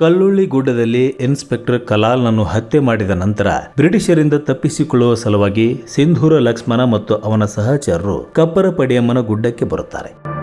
ಕಲ್ಲುಳ್ಳಿ ಗುಡ್ಡದಲ್ಲಿ ಇನ್ಸ್ಪೆಕ್ಟರ್ ಕಲಾಲ್ನನ್ನು ಹತ್ಯೆ ಮಾಡಿದ ನಂತರ ಬ್ರಿಟಿಷರಿಂದ ತಪ್ಪಿಸಿಕೊಳ್ಳುವ ಸಲುವಾಗಿ ಸಿಂಧೂರ ಲಕ್ಷ್ಮಣ ಮತ್ತು ಅವನ ಸಹಚರರು ಕಪ್ಪರ ಪಡಿಯಮ್ಮನ ಗುಡ್ಡಕ್ಕೆ ಬರುತ್ತಾರೆ.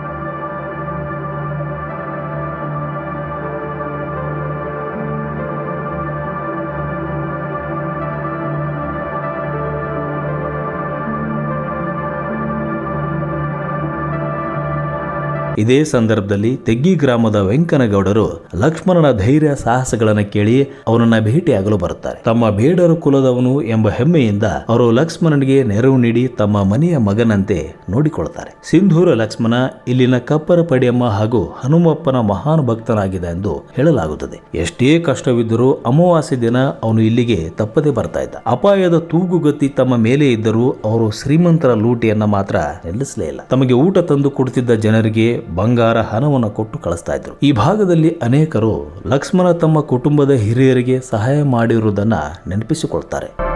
ಇದೇ ಸಂದರ್ಭದಲ್ಲಿ ತೆಗ್ಗಿ ಗ್ರಾಮದ ವೆಂಕನಗೌಡರು ಲಕ್ಷ್ಮಣನ ಧೈರ್ಯ ಸಾಹಸಗಳನ್ನು ಕೇಳಿ ಅವನನ್ನ ಭೇಟಿಯಾಗಲು ಬರುತ್ತಾರೆ. ತಮ್ಮ ಬೇಡರು ಕುಲದವನು ಎಂಬ ಹೆಮ್ಮೆಯಿಂದ ಅವರು ಲಕ್ಷ್ಮಣನಿಗೆ ನೆರವು ನೀಡಿ ತಮ್ಮ ಮನೆಯ ಮಗನಂತೆ ನೋಡಿಕೊಳ್ತಾರೆ. ಸಿಂಧೂರ ಲಕ್ಷ್ಮಣ ಇಲ್ಲಿನ ಕಪ್ಪರ ಪಡಿಯಮ್ಮ ಹಾಗೂ ಹನುಮಪ್ಪನ ಮಹಾನ್ ಭಕ್ತನಾಗಿದೆ ಎಂದು ಹೇಳಲಾಗುತ್ತದೆ. ಎಷ್ಟೇ ಕಷ್ಟವಿದ್ದರೂ ಅಮಾವಾಸ್ಯ ದಿನ ಅವನು ಇಲ್ಲಿಗೆ ತಪ್ಪದೆ ಬರ್ತಾ ಇದ್ದ. ಅಪಾಯದ ತೂಗುಗತಿ ತಮ್ಮ ಮೇಲೆ ಇದ್ದರೂ ಅವರು ಶ್ರೀಮಂತರ ಲೂಟಿಯನ್ನ ಮಾತ್ರ ನಿಲ್ಲಿಸಲೇ ಇಲ್ಲ. ತಮಗೆ ಊಟ ತಂದು ಕೊಡುತ್ತಿದ್ದ ಜನರಿಗೆ ಬಂಗಾರ ಹಣವನ್ನು ಕೊಟ್ಟು ಕಳಿಸ್ತಾ ಇದ್ರು. ಈ ಭಾಗದಲ್ಲಿ ಅನೇಕರು ಲಕ್ಷ್ಮಣ ತಮ್ಮ ಕುಟುಂಬದ ಹಿರಿಯರಿಗೆ ಸಹಾಯ ಮಾಡಿರುವುದನ್ನ ನೆನಪಿಸಿಕೊಳ್ತಾರೆ.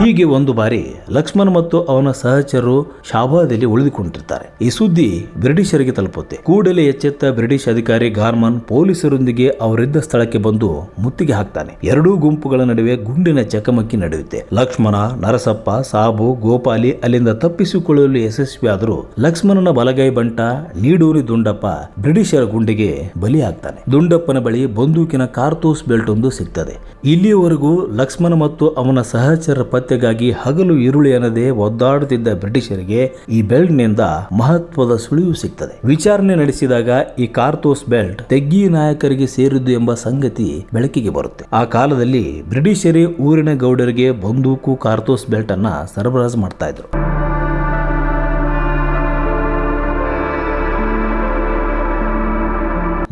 ಹೀಗೆ ಒಂದು ಬಾರಿ ಲಕ್ಷ್ಮಣ ಮತ್ತು ಅವನ ಸಹಚರರು ಶಾಬಾದಲ್ಲಿ ಉಳಿದುಕೊಂಡಿರ್ತಾರೆ. ಈ ಸುದ್ದಿ ಬ್ರಿಟಿಷರಿಗೆ ತಲುಪುತ್ತೆ. ಕೂಡಲೇ ಎಚ್ಚೆತ್ತ ಬ್ರಿಟಿಷ್ ಅಧಿಕಾರಿ ಗಾರ್ಮನ್ ಪೊಲೀಸರೊಂದಿಗೆ ಅವರಿದ್ದ ಸ್ಥಳಕ್ಕೆ ಬಂದು ಮುತ್ತಿಗೆ ಹಾಕ್ತಾನೆ. ಎರಡೂ ಗುಂಪುಗಳ ನಡುವೆ ಗುಂಡಿನ ಚಕಮಕಿ ನಡೆಯುತ್ತೆ. ಲಕ್ಷ್ಮಣ, ನರಸಪ್ಪ, ಸಾಬು, ಗೋಪಾಲಿ ಅಲ್ಲಿಂದ ತಪ್ಪಿಸಿಕೊಳ್ಳಲು ಯಶಸ್ವಿಯಾದರೂ ಲಕ್ಷ್ಮಣನ ಬಲಗೈ ಬಂಟ ನೀಡೂರಿ ದುಂಡಪ್ಪ ಬ್ರಿಟಿಷರ ಗುಂಡಿಗೆ ಬಲಿಯಾಗ್ತಾನೆ. ದುಂಡಪ್ಪನ ಬಳಿ ಬಂದೂಕಿನ ಕಾರ್ತೂಸ್ ಬೆಲ್ಟ್ ಒಂದು ಸಿಗ್ತದೆ. ಇಲ್ಲಿಯವರೆಗೂ ಲಕ್ಷ್ಮಣ ಮತ್ತು ಅವನ ಸಹಚರ ಪತ್ತೆಗಾಗಿ ಹಗಲು ಈರುಳ್ಳಿ ಅನ್ನದೇ ಒದ್ದಾಡುತ್ತಿದ್ದ ಬ್ರಿಟಿಷರಿಗೆ ಈ ಬೆಲ್ಟ್ನಿಂದ ಮಹತ್ವದ ಸುಳಿವು ಸಿಗ್ತದೆ. ವಿಚಾರಣೆ ನಡೆಸಿದಾಗ ಈ ಕಾರ್ತೋಸ್ ಬೆಲ್ಟ್ ತೆಗ್ಗಿ ನಾಯಕರಿಗೆ ಸೇರಿದ್ದು ಎಂಬ ಸಂಗತಿ ಬೆಳಕಿಗೆ ಬರುತ್ತೆ. ಆ ಕಾಲದಲ್ಲಿ ಬ್ರಿಟಿಷರೇ ಊರಿನ ಗೌಡರಿಗೆ ಬಂದೂಕು ಕಾರ್ತೋಸ್ ಬೆಲ್ಟ್ ಅನ್ನ ಸರಬರಾಜು ಮಾಡ್ತಾ ಇದ್ರು.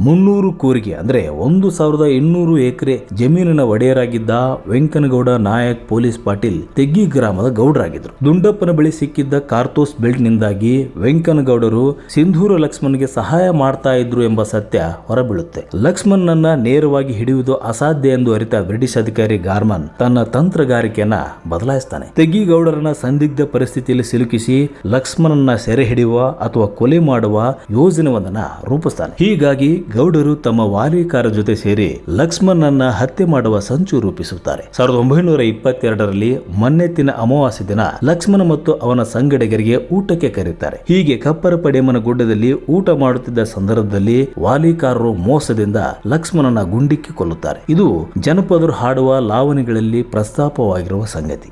ಮುನ್ನೂರು ಕೂರಿಗೆ, ಅಂದ್ರೆ ಒಂದು ಸಾವಿರದ ಇನ್ನೂರು ಎಕರೆ ಜಮೀನಿನ ಒಡೆಯರಾಗಿದ್ದ ವೆಂಕನಗೌಡ ನಾಯಕ್ ಪೊಲೀಸ್ ಪಾಟೀಲ್ ತೆಗ್ಗಿ ಗ್ರಾಮದ ಗೌಡರಾಗಿದ್ದರು. ದುಂಡಪ್ಪನ ಬಳಿ ಸಿಕ್ಕಿದ್ದ ಕಾರ್ತೋಸ್ ಬೆಲ್ಟ್ ನಿಂದಾಗಿ ವೆಂಕನಗೌಡರು ಸಿಂಧೂರ ಲಕ್ಷ್ಮಣ್ಗೆ ಸಹಾಯ ಮಾಡ್ತಾ ಇದ್ರು ಎಂಬ ಸತ್ಯ ಹೊರಬೀಳುತ್ತೆ. ಲಕ್ಷ್ಮಣನನ್ನ ನೇರವಾಗಿ ಹಿಡಿಯುವುದು ಅಸಾಧ್ಯ ಎಂದು ಅರಿತ ಬ್ರಿಟಿಷ್ ಅಧಿಕಾರಿ ಗಾರ್ಮನ್ ತನ್ನ ತಂತ್ರಗಾರಿಕೆಯನ್ನ ಬದಲಾಯಿಸ್ತಾನೆ. ತೆಗ್ಗಿಗೌಡರನ್ನ ಸಂದಿಗ್ಧ ಪರಿಸ್ಥಿತಿಯಲ್ಲಿ ಸಿಲುಕಿಸಿ ಲಕ್ಷ್ಮಣನ್ನ ಸೆರೆ ಹಿಡಿಯುವ ಅಥವಾ ಕೊಲೆ ಮಾಡುವ ಯೋಜನೆವೊಂದನ್ನ ರೂಪಿಸ್ತಾನೆ. ಹೀಗಾಗಿ ಗೌಡರು ತಮ್ಮ ವಾಲಿಕಾರ ಜೊತೆ ಸೇರಿ ಲಕ್ಷ್ಮಣನನ್ನ ಹತ್ಯೆ ಮಾಡುವ ಸಂಚು ರೂಪಿಸುತ್ತಾರೆ. ಸಾವಿರದ ಒಂಬೈನೂರ ಇಪ್ಪತ್ತೆರಡರಲ್ಲಿ ಮನ್ನೆತ್ತಿನ ಅಮಾವಾಸ್ಯ ದಿನ ಲಕ್ಷ್ಮಣ ಮತ್ತು ಅವನ ಸಂಗಡಿಗರಿಗೆ ಊಟಕ್ಕೆ ಕರೆಯುತ್ತಾರೆ ಹೀಗೆ ಕಪ್ಪರ ಪಡೆಮನ ಗುಡ್ಡದಲ್ಲಿ ಊಟ ಮಾಡುತ್ತಿದ್ದ ಸಂದರ್ಭದಲ್ಲಿ ವಾಲಿಕಾರರು ಮೋಸದಿಂದ ಲಕ್ಷ್ಮಣನ ಗುಂಡಿಕ್ಕಿ ಕೊಲ್ಲುತ್ತಾರೆ. ಇದು ಜನಪದರು ಹಾಡುವ ಲಾವಣಿಗಳಲ್ಲಿ ಪ್ರಸ್ತಾಪವಾಗಿರುವ ಸಂಗತಿ.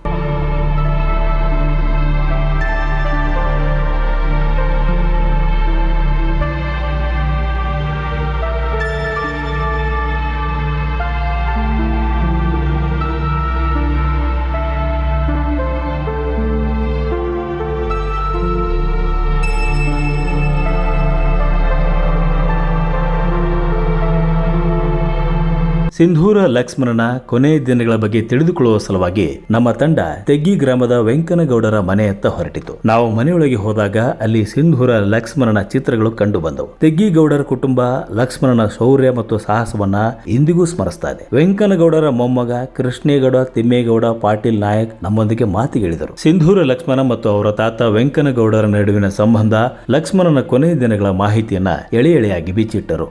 ಸಿಂಧೂರ ಲಕ್ಷ್ಮಣನ ಕೊನೆಯ ದಿನಗಳ ಬಗ್ಗೆ ತಿಳಿದುಕೊಳ್ಳುವ ಸಲುವಾಗಿ ನಮ್ಮ ತಂಡ ತೆಗ್ಗಿ ಗ್ರಾಮದ ವೆಂಕನಗೌಡರ ಮನೆಯತ್ತ ಹೊರಟಿತು. ನಾವು ಮನೆಯೊಳಗೆ ಹೋದಾಗ ಅಲ್ಲಿ ಸಿಂಧೂರ ಲಕ್ಷ್ಮಣನ ಚಿತ್ರಗಳು ಕಂಡು ಬಂದವು. ತೆಗ್ಗಿಗೌಡರ ಕುಟುಂಬ ಲಕ್ಷ್ಮಣನ ಶೌರ್ಯ ಮತ್ತು ಸಾಹಸವನ್ನ ಇಂದಿಗೂ ಸ್ಮರಿಸ್ತಾ ಇದೆ. ವೆಂಕನಗೌಡರ ಮೊಮ್ಮಗ ಕೃಷ್ಣೇಗೌಡ, ತಿಮ್ಮೇಗೌಡ, ಪಾಟೀಲ್ ನಾಯಕ್ ನಮ್ಮೊಂದಿಗೆ ಮಾತಿಗಿಳಿದರು. ಸಿಂಧೂರ ಲಕ್ಷ್ಮಣ ಮತ್ತು ಅವರ ತಾತ ವೆಂಕನಗೌಡರ ನಡುವಿನ ಸಂಬಂಧ ಲಕ್ಷ್ಮಣನ ಕೊನೆಯ ದಿನಗಳ ಮಾಹಿತಿಯನ್ನ ಎಳೆ ಎಳೆಯಾಗಿ ಬಿಚ್ಚಿಟ್ಟರು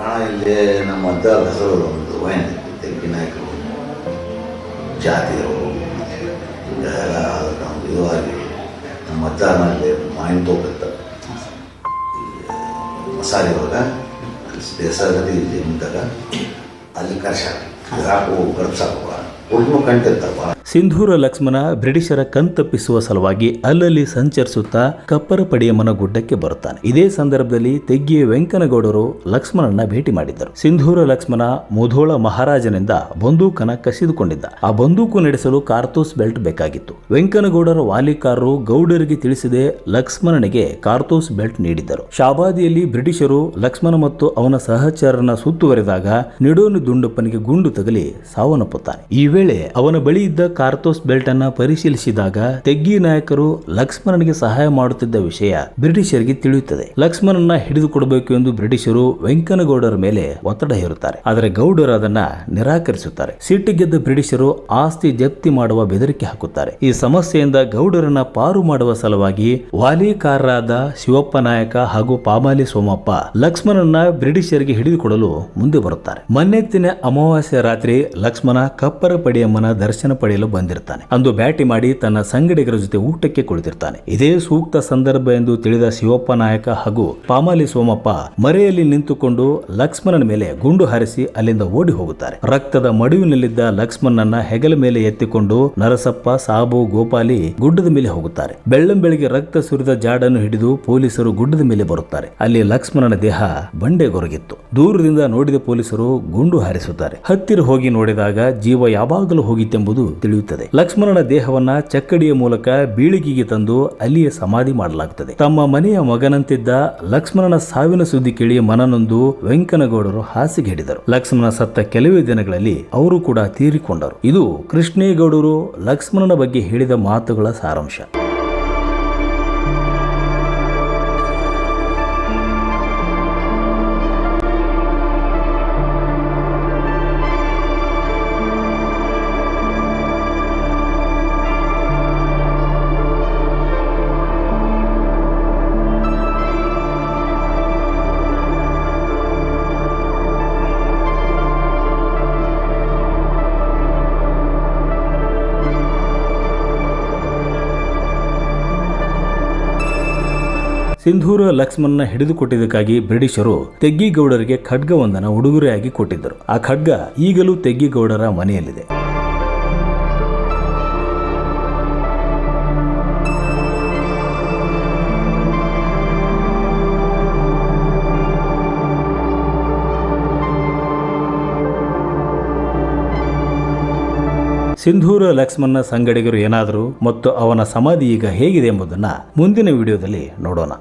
ಪುರಾಣ ಇಲ್ಲಿ ನಮ್ಮ ಅಜ್ಜರ ಹೆಸರು ಒಂದು ವೈನ್ ತೆಂಗಿ ನಾಯಕರು ಜಾತಿಯರು ಹಿಂಗೆಲ್ಲ ನಾವು ಇದು ಆಗಿ ನಮ್ಮ ಅಜ್ಜನಲ್ಲಿ ಮಾವಿನ ತೋಪ ಇತ್ತು ಮಸಾಲೆ ಒಳಗ ಅಲ್ಲಿ ಬೇಸರದಲ್ಲಿ ಇಲ್ಲಿ ನಿಂತಾಗ ಅಲ್ಲಿ ಕರ್ಸಾಕ ಹಾಕು ಗಡ್ಸಾಕುವ ಹುಡುಗನು ಕಂಟಿರ್ತಾವ ಸಿಂಧೂರ ಲಕ್ಷ್ಮಣ ಬ್ರಿಟಿಷರ ಕಣ್ತಪ್ಪಿಸುವ ಸಲುವಾಗಿ ಅಲ್ಲಲ್ಲಿ ಸಂಚರಿಸುತ್ತಾ ಕಪ್ಪರಪಡಿಯಮ್ಮನ ಗುಡ್ಡಕ್ಕೆ ಬರುತ್ತಾನೆ. ಇದೇ ಸಂದರ್ಭದಲ್ಲಿ ತೆಗ್ಗಿಯ ವೆಂಕನಗೌಡರು ಲಕ್ಷ್ಮಣನ ಭೇಟಿ ಮಾಡಿದ್ದರು. ಸಿಂಧೂರ ಲಕ್ಷ್ಮಣ ಮುಧೋಳ ಮಹಾರಾಜನಿಂದ ಬಂದೂಕನ ಕಸಿದುಕೊಂಡಿದ್ದ. ಆ ಬಂದೂಕು ನಡೆಸಲು ಕಾರ್ತೂಸ್ ಬೆಲ್ಟ್ ಬೇಕಾಗಿತ್ತು. ವೆಂಕನಗೌಡರ ವಾಲಿಕಾರರು ಗೌಡರಿಗೆ ತಿಳಿಸದೆ ಲಕ್ಷ್ಮಣನಿಗೆ ಕಾರ್ತೂಸ್ ಬೆಲ್ಟ್ ನೀಡಿದ್ದರು. ಶಾಬಾದಿಯಲ್ಲಿ ಬ್ರಿಟಿಷರು ಲಕ್ಷ್ಮಣ ಮತ್ತು ಅವನ ಸಹಚರನ ಸುತ್ತುವರೆದಾಗ ನಿಡೋನು ದುಂಡಪ್ಪನಿಗೆ ಗುಂಡು ತಗಲಿ ಸಾವನ್ನಪ್ಪುತ್ತಾನೆ. ಈ ವೇಳೆ ಅವನ ಬಳಿ ಇದ್ದ ಕಾರ್ತೋಸ್ ಬೆಲ್ಟ್ ಅನ್ನ ಪರಿಶೀಲಿಸಿದಾಗ ತೆಗ್ಗಿ ನಾಯಕರು ಲಕ್ಷ್ಮಣನಿಗೆ ಸಹಾಯ ಮಾಡುತ್ತಿದ್ದ ವಿಷಯ ಬ್ರಿಟಿಷರಿಗೆ ತಿಳಿಯುತ್ತದೆ. ಲಕ್ಷ್ಮಣನ ಹಿಡಿದು ಕೊಡಬೇಕು ಎಂದು ಬ್ರಿಟಿಷರು ವೆಂಕನಗೌಡರ ಮೇಲೆ ಒತ್ತಡ ಹೇರುತ್ತಾರೆ. ಆದರೆ ಗೌಡರು ಅದನ್ನ ನಿರಾಕರಿಸುತ್ತಾರೆ. ಸಿಟ್ಟಿಗೆದ್ದ ಬ್ರಿಟಿಷರು ಆಸ್ತಿ ಜಪ್ತಿ ಮಾಡುವ ಬೆದರಿಕೆ ಹಾಕುತ್ತಾರೆ. ಈ ಸಮಸ್ಯೆಯಿಂದ ಗೌಡರನ್ನ ಪಾರು ಮಾಡುವ ಸಲುವಾಗಿ ವಾಲಿಕಾರರಾದ ಶಿವಪ್ಪ ನಾಯಕ ಹಾಗೂ ಪಾಮಾಲಿ ಸೋಮಪ್ಪ ಲಕ್ಷ್ಮಣನ ಬ್ರಿಟಿಷರಿಗೆ ಹಿಡಿದುಕೊಡಲು ಮುಂದೆ ಬರುತ್ತಾರೆ. ಮನ್ನೆತ್ತಿನ ಅಮಾವಾಸ್ಯ ರಾತ್ರಿ ಲಕ್ಷ್ಮಣ ಕಪ್ಪರ ಪಡಿಯಮ್ಮನ ದರ್ಶನ ಪಡೆಯಲು ಬಂದಿರ್ತಾನೆ. ಅಂದು ಬ್ಯಾಟಿ ಮಾಡಿ ತನ್ನ ಸಂಗಡಿಗರ ಜೊತೆ ಊಟಕ್ಕೆ ಕುಳಿತಿರ್ತಾನೆ. ಇದೇ ಸೂಕ್ತ ಸಂದರ್ಭ ಎಂದು ತಿಳಿದ ಶಿವಪ್ಪ ನಾಯಕ ಹಾಗೂ ಪಾಮಾಲಿ ಸೋಮಪ್ಪ ಮರೆಯಲ್ಲಿ ನಿಂತುಕೊಂಡು ಲಕ್ಷ್ಮಣನ ಮೇಲೆ ಗುಂಡು ಹಾರಿಸಿ ಅಲ್ಲಿಂದ ಓಡಿ ಹೋಗುತ್ತಾರೆ. ರಕ್ತದ ಮಡುವಿನಲ್ಲಿದ್ದ ಲಕ್ಷ್ಮಣನನ್ನ ಹೆಗಲ ಮೇಲೆ ಎತ್ತಿಕೊಂಡು ನರಸಪ್ಪ, ಸಾಬು, ಗೋಪಾಲಿ ಗುಡ್ಡದ ಮೇಲೆ ಹೋಗುತ್ತಾರೆ. ಬೆಳ್ಳಂಬೆಳಿಗ್ಗೆ ರಕ್ತ ಸುರಿದ ಜಾಡನ್ನು ಹಿಡಿದು ಪೊಲೀಸರು ಗುಡ್ಡದ ಮೇಲೆ ಬರುತ್ತಾರೆ. ಅಲ್ಲಿ ಲಕ್ಷ್ಮಣನ ದೇಹ ಬಂಡೆಗೊರಗಿತ್ತು. ದೂರದಿಂದ ನೋಡಿದ ಪೊಲೀಸರು ಗುಂಡು ಹಾರಿಸುತ್ತಾರೆ. ಹತ್ತಿರ ಹೋಗಿ ನೋಡಿದಾಗ ಜೀವ ಯಾವಾಗಲೂ ಹೋಗಿತ್ತೆಂಬುದು ತಿಳಿಯುತ್ತದೆ ಲಕ್ಷ್ಮಣನ ದೇಹವನ್ನ ಚಕ್ಕಡಿಯ ಮೂಲಕ ಬೀಳಿಗೆಗೆ ತಂದು ಅಲ್ಲಿಯೇ ಸಮಾಧಿ ಮಾಡಲಾಗುತ್ತದೆ ತಮ್ಮ ಮನೆಯ ಮಗನಂತಿದ್ದ ಲಕ್ಷ್ಮಣನ ಸಾವಿನ ಸುದ್ದಿ ಕೇಳಿ ಮನನೊಂದು ವೆಂಕನಗೌಡರು ಹಾಸಿಗೆ ಹಿಡಿದರು. ಲಕ್ಷ್ಮಣನ ಸತ್ತ ಕೆಲವೇ ದಿನಗಳಲ್ಲಿ ಅವರು ಕೂಡ ತೀರಿಕೊಂಡರು. ಇದು ಕೃಷ್ಣೇಗೌಡರು ಲಕ್ಷ್ಮಣನ ಬಗ್ಗೆ ಹೇಳಿದ ಮಾತುಗಳ ಸಾರಾಂಶ. ಸಿಂಧೂರ ಲಕ್ಷ್ಮಣ್ನ ಹಿಡಿದುಕೊಟ್ಟಿದ್ದಕ್ಕಾಗಿ ಬ್ರಿಟಿಷರು ತೆಗ್ಗಿಗೌಡರಿಗೆ ಖಡ್ಗವೊಂದನ್ನು ಉಡುಗೊರೆಯಾಗಿ ಕೊಟ್ಟಿದ್ದರು. ಆ ಖಡ್ಗ ಈಗಲೂ ತೆಗ್ಗಿಗೌಡರ ಮನೆಯಲ್ಲಿದೆ. ಸಿಂಧೂರ ಲಕ್ಷ್ಮಣ ಸಂಗಡಿಗರು ಏನಾದರೂ ಮತ್ತು ಅವನ ಸಮಾಧಿ ಈಗ ಹೇಗಿದೆ ಎಂಬುದನ್ನು ಮುಂದಿನ ವಿಡಿಯೋದಲ್ಲಿ ನೋಡೋಣ.